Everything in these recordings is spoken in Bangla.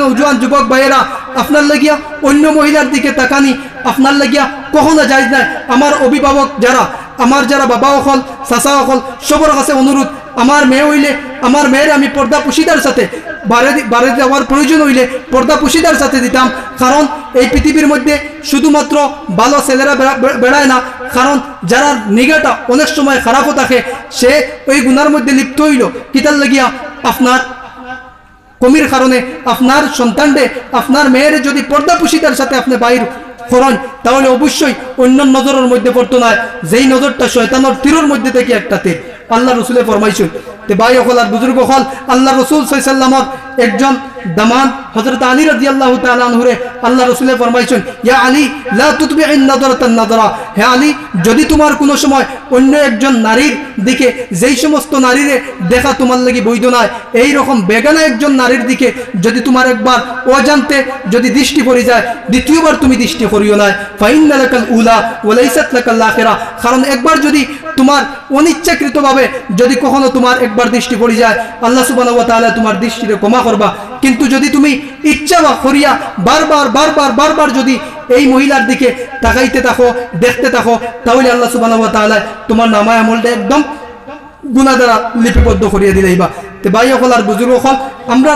নৌজওয়ান যুবক ভাইয়েরা, আপনার লাগিয়া অন্য মহিলার দিকে তাকানি, আপনার লাগিয়া কখনো যায় না আমার অভিভাবক যারা, আমার যারা বাবা অকল চাচা অকল সবার কাছে অনুরোধ, আমার মেয়ে হইলে, আমার মেয়ের আমি পর্দা পুশিদার সাথে বারে বারে যাওয়ার প্রয়োজন হইলে পর্দা পুশিদার সাথে দিতাম, কারণ এই পৃথিবীর মধ্যে শুধুমাত্র ভালো ছেলেরা বেড়া- বেড়ায় না, কারণ যারা নিগাটা অনেক সময় খারাপও থাকে, সে ওই গুনার মধ্যে লিপ্ত হইল। কিতার লাগিয়া আপনার কমির কারণে আপনার সন্তানরে, আপনার মেয়ের যদি পর্দা পুশিদার সাথে আপনি বাইর করেন, তাহলে অবশ্যই অন্য নজরের মধ্যে পড়তো না। যেই নজরটা শয়তানোর তীরের মধ্যে থেকে একটা তীর। আল্লাহ রসুলে ফরমাইছিল তে ভাই হল আর বুজুর্গ হল, আল্লাহ রসুল সাল্লামর একজন দামান হজরত আলী রাজি আল্লাহ তালুরে আল্লাহ রসুলে ফরমাইছেন, ইয়া আলী, লা তুতবি নাদরা হে আলী, যদি তোমার কোনো সময় অন্য একজন নারীর দিকে যেই সমস্ত নারীরে দেখা তোমার লাগি বৈধ নয় এই রকম বেগানা একজন নারীর দিকে যদি তোমার একবার অজান্তে যদি দৃষ্টি পড়ে যায়, দ্বিতীয়বার তুমি দৃষ্টি করিও না ফাইন্না লাকাল উলা ওয়ালাইসাত লাকাল আখিরা। কারণ একবার যদি তোমার অনিচ্ছাকৃতভাবে যদি কখনো তোমার একবার দৃষ্টি পড়ে যায়, আল্লাহ তাআলা তোমার দৃষ্টিরে ক্ষমা করবা। কিন্তু যদি তুমি ইচ্ছা বা করিয়া বারবার বারবার বারবার যদি এই মহিলার দিকে তাকাইতে থাকো, দেখতে থাকো, তাহলে আল্লাহ সুবহানাহু ওয়া তাআলা তোমার নামায় আমলটা একদম গুণা দ্বারা লিপিবদ্ধ করিয়া দিলেই বা। তে ভাই হল আর বুজুর্গ হল আমরা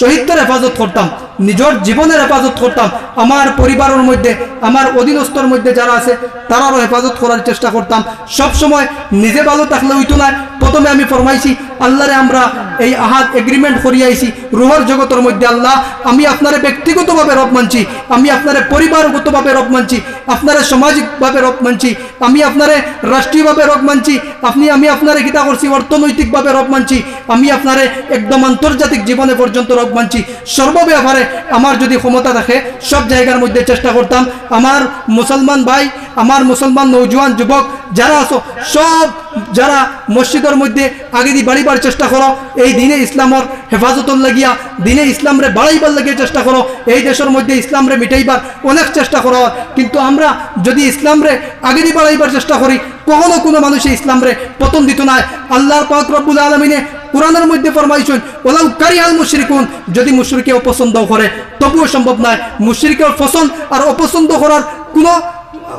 শহীদদের হেফাজত করতাম। নিজের জীবনের হেফাজত করতাম। আমার পরিবারের মধ্যে, আমার অধীনস্থর মধ্যে যারা আছে, তারারও হেফাজত করার চেষ্টা করতাম। সব সময় নিজে ভালো থাকলে হইতো না। প্রথমে আমি ফরমাইছি, আল্লাহরে আমরা এই আহাত এগ্রিমেন্ট করিয়াইছি, রুহর জগতের মধ্যে আল্লাহ, আমি আপনারে ব্যক্তিগতভাবে রব মানছি, আমি আপনারে পরিবারগতভাবে রব মানছি, আপনারে সামাজিকভাবে রব মানছি, আমি আপনারে রাষ্ট্রীয়ভাবে রব মানছি, আপনি, আমি আপনারে গীতা করছি, অর্থনৈতিকভাবে রব মানছি, আমি আপনারে একদম আন্তর্জাতিক জীবনে পর্যন্ত রব মানছি, সর্বব্যাপারে আমার যদি ক্ষমতা থাকে, সব জায়গার মধ্যে চেষ্টা করতাম। আমার মুসলমান ভাই, আমার মুসলমান নৌজওয়ান যুবক, যারা আছো, সব যারা মসজিদের মধ্যে আগে দিয়ে বাড়িবার চেষ্টা করো, এই দিনে ইসলামর হেফাজতর লাগিয়া, দিনে ইসলামরে বাড়াইবার লাগিয়ে চেষ্টা করো, এই দেশের মধ্যে ইসলামরে মিটাইবার অনেক চেষ্টা করো। কিন্তু আমরা যদি ইসলামরে আগে দিয়ে বাড়াইবার চেষ্টা করি, কখনো কোনো মানুষে ইসলামরে পতন দিত না। আল্লাহর পাক রব্বুল আলমিনে কোরআনের মধ্যে ফরমাইছেন ওলাউ কারি আল মুশরিকুন যদি মুশরিকে অপছন্দ করে, তবুও সম্ভব নয়। মুশরিকের পছন্দ আর অপছন্দ করার কোনো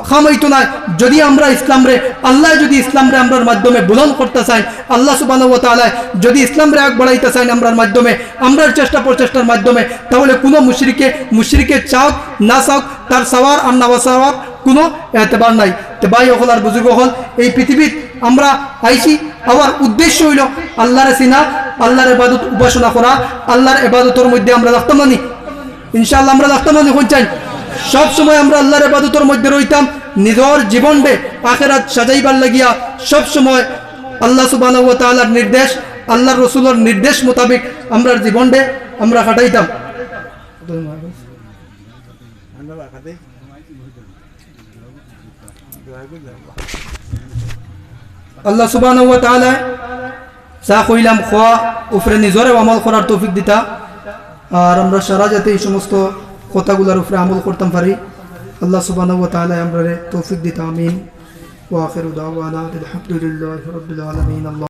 খামাইতো নাই। যদি আমরা ইসলামরে, আল্লাহ যদি ইসলামরে আমরার মাধ্যমে বুলন করতে চাই, আল্লাহ সুবাহ তাআলা যদি ইসলামরে আগ বাড়াইতে চাই আমরার মাধ্যমে, আমরার চেষ্টা প্রচেষ্টার মাধ্যমে, তাহলে কোনো মুশরিকে মুশরিকে চাওক না চাওক তার সাওয়ার আর না সাওয়ার কোনো এতেবার নাই। তো ভাই হল আর বুজুর্গ হল এই পৃথিবীত আমরা আইছি আমার উদ্দেশ্য হইল আল্লাহর সিনা, আল্লাহর এবাদত উপাসনা করা। আল্লাহর এবাদতের মধ্যে আমরা রাখতাম মানি ইনশাআল্লাহ আমরা রাখতাম মানি চাই সব সময় আমরা আল্লাহর এবাদতের মধ্যে রইতাম। নিজের জীবনকে আখেরাত সাজাইবার লাগিয়া সব সময় আল্লাহ সুবহানাহু ওয়া তাআলার নির্দেশ, আল্লাহর রসুলের নির্দেশ মোতাবেক আমরা জীবনকে আমরা কাটাইতাম আল্লাহ সুবান চা কইলাম খোয়া উপরে নিজরে আমল করার তৌফিক দিতা। আর আমরা সারা যাতে এই সমস্ত কথাগুলোর উপরে আমল করতাম পারি। আল্লাহ সুবান আমরা তৌফিক দিতা, আমিন। ওয়াখের আলহামদুলিল্লাহ